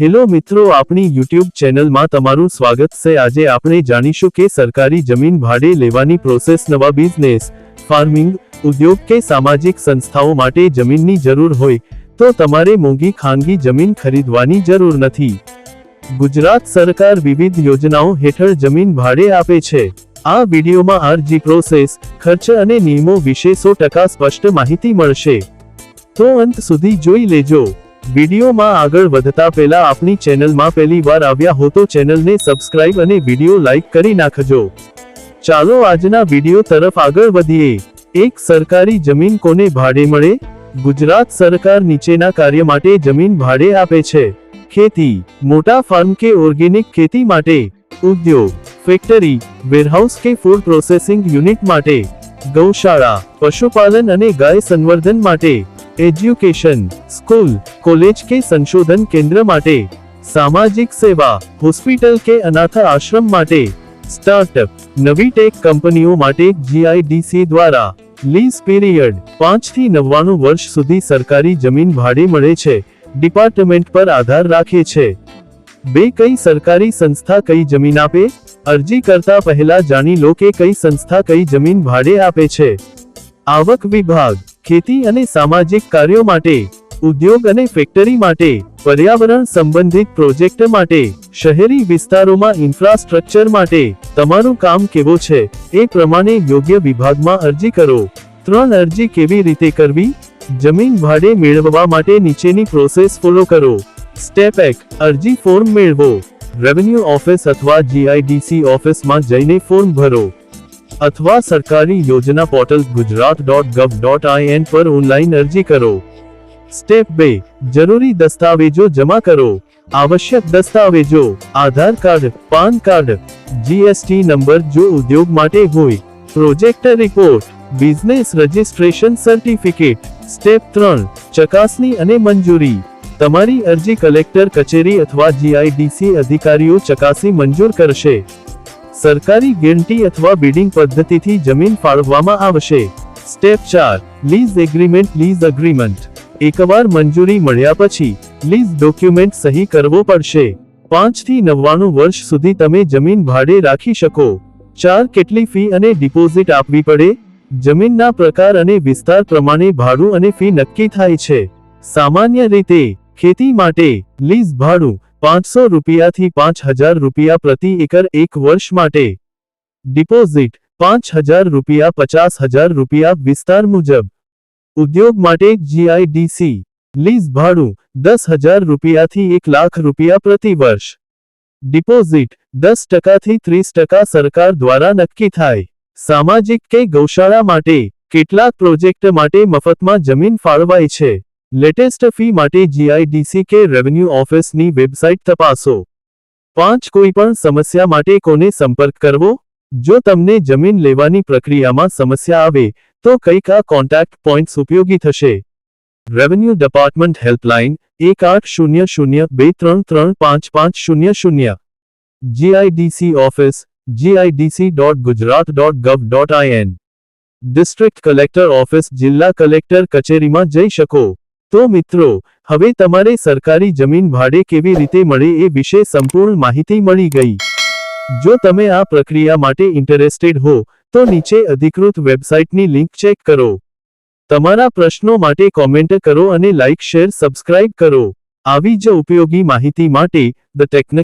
Hello મિત્રો, આપણી YouTube ચેનલમાં તમારું સ્વાગત છે. આજે આપણે જાણીશું કે સરકારી જમીન ભાડે લેવાની પ્રોસેસ નવા બિઝનેસ ફાર્મિંગ ઉદ્યોગ કે સામાજિક સંસ્થાઓ માટે જમીનની જરૂર હોય, તો તમારે મોંઘી ખાનગી જમીન ખરીદવાની જરૂર નથી. ગુજરાત સરકાર વિવિધ યોજનાઓ હેઠળ જમીન ભાડે આપે છે. આ વિડીયોમાં અરજી પ્રોસેસ ખર્ચ અને નિયમો વિશે સો ટકા સ્પષ્ટ માહિતી મળશે. તો અંત સુધી જોઈ લેજો. વિડીયોમાં આગળ વધતા પહેલા આપની ચેનલમાં પહેલી વાર આવ્યા હો તો ચેનલને સબસ્ક્રાઇબ અને વીડિયો લાઇક કરી નાખજો. ચાલો આજના વીડિયો તરફ આગળ વધીએ. એક સરકારી જમીન કોને ભાડે મળે? ગુજરાત સરકાર નીચેના કાર્ય માટે જમીન ભાડે આપે છે. ખેતી, મોટા ફાર્મ કે ઓર્ગેનિક ખેતી માટે? ઉદ્યોગ, ફેક્ટરી, વેરહાઉસ કે ફૂડ પ્રોસેસિંગ યુનિટ માટે? ગૌશાળા, પશુપાલન અને ગાય સંવર્ધન માટે? એજ્યુકેશન સ્કૂલ કોલેજ કે સંશોધન કેન્દ્ર માટે, સામાજિક સેવા હોસ્પિટલ કે અનાથ આશ્રમ માટે સ્ટાર્ટઅપ નવી ટેક કંપનીઓ માટે જીઆઈડીસી દ્વારા લીઝ પીરિયડ પાંચથી નવ્વાણું વર્ષ સુધી સરકારી જમીન ભાડે મળે છે ડિપાર્ટમેન્ટ પર આધાર રાખે છે. બે, કઈ સરકારી સંસ્થા કઈ જમીન આપે? અરજી કરતા પહેલા જાણી લો કે કઈ સંસ્થા કઈ જમીન ભાડે આપે છે. આવક વિભાગ ખેતી અને સામાજિક કાર્યો માટે, ઉદ્યોગ અને ફેક્ટરી માટે, પર્યાવરણ સંબંધિત પ્રોજેક્ટ માટે, શહેરી વિસ્તારોમાં ઇન્ફ્રાસ્ટ્રક્ચર માટે, તમારું કામ કેવો છે, એ પ્રમાણે યોગ્ય વિભાગમાં અરજી કરો. ત્રણ અરજી કેવી રીતે કરવી? જમીન ભાડે મેળવવા માટે નીચેની પ્રોસેસ ફોલો કરો. સ્ટેપ એક, અરજી ફોર્મ મેળવો. રેવન્યુ ઓફિસ અથવા જીઆઈડીસી ઓફિસમાં જઈને ફોર્મ ભરો. અથવા સરકારી યોજના portal Gujarat dot gov dot IN પર ઓનલાઈન અરજી કરો. સ્ટેપ બે, જરૂરી દસ્તાવેજો જમા કરો. આવશ્યક દસ્તાવેજો, Aadhaar card, PAN card, GST number જો ઉદ્યોગ માટે હોય. Project report, business registration certificate. Step ત્રણ, ચકાસણી અને મંજૂરી. તમારી અરજી કલેક્ટર, કચેરી અથવા જીઆઈડીસી અધિકારીઓ ચકાસી મંજૂર કરશે. સરકારી ગેરંટી અથવા બિડિંગ પદ્ધતિથી જમીન ફાળવવામાં આવશે. સ્ટેપ ચાર લીઝ એગ્રીમેન્ટ લીઝ અગ્રીમેન્ટ એકવાર મંજૂરી મળ્યા પછી લીઝ ડોક્યુમેન્ટ સહી કરવો પડશે. પાંચથી નવ્વાણું વર્ષ સુધી તમે જમીન ભાડે રાખી શકો. ચાર, કેટલી ફી અને ડિપોઝિટ આપવી પડે? જમીનના પ્રકાર અને વિસ્તાર પ્રમાણે ભાડું અને ફી નક્કી થાય છે. સામાન્ય રીતે, ખેતી માટે લીઝ ભાડું પાંચસો રૂપિયાથી પાંચ હજાર રૂપિયા પ્રતિ એકર એક વર્ષ માટે. ડિપોઝિટ, પાંચ હજાર રૂપિયા પચાસ હજાર રૂપિયા વિસ્તાર મુજબ. ઉદ્યોગ માટે જીઆઈડીસી, લીઝ ભાડું, દસ હજાર રૂપિયાથી એક લાખ રૂપિયા પ્રતિ વર્ષ. ડિપોઝિટ, દસ ટકાથી ત્રીસ ટકા સરકાર દ્વારા નક્કી થાય. સામાજિક કે ગૌશાળા માટે, કેટલાક પ્રોજેક્ટ માટે મફતમાં જમીન ફાળવાય છે. લેટેસ્ટ ફી માટે જીઆઈડીસી કે રેવન્યુ ઓફિસની વેબસાઇટ તપાસો. પાંચ કોઈપણ સમસ્યા માટે કોને સંપર્ક કરવો? જો તમને જમીન લેવાની પ્રક્રિયામાં સમસ્યા આવે, તો કંઈક આ કોન્ટેક્ટ પોઈન્ટ્સ ઉપયોગી થશે. રેવન્યુ ડિપાર્ટમેન્ટ હેલ્પલાઇન એક આઠ શૂન્ય શૂન્ય બે ત્રણ ત્રણ પાંચ પાંચ શૂન્ય શૂન્ય. GIDC office GIDC dot Gujarat dot gov dot IN district collector office જિલ્લા કલેક્ટર કચેરીમાં જઈ શકો. તો મિત્રો, હવે તમારે સરકારી જમીન ભાડે કેવી રીતે મળે એ વિશે સંપૂર્ણ માહિતી મળી ગઈ. જો તમે આ પ્રક્રિયા માટે ઇન્ટરેસ્ટેડ હો, તો નીચે અધિકૃત વેબસાઇટની લિંક ચેક કરો. તમારા પ્રશ્નો માટે કોમેન્ટ કરો અને લાઇક, શેર, સબસ્ક્રાઇબ કરો. આવી જ ઉપયોગી માહિતી માટે ધ ટેકનિક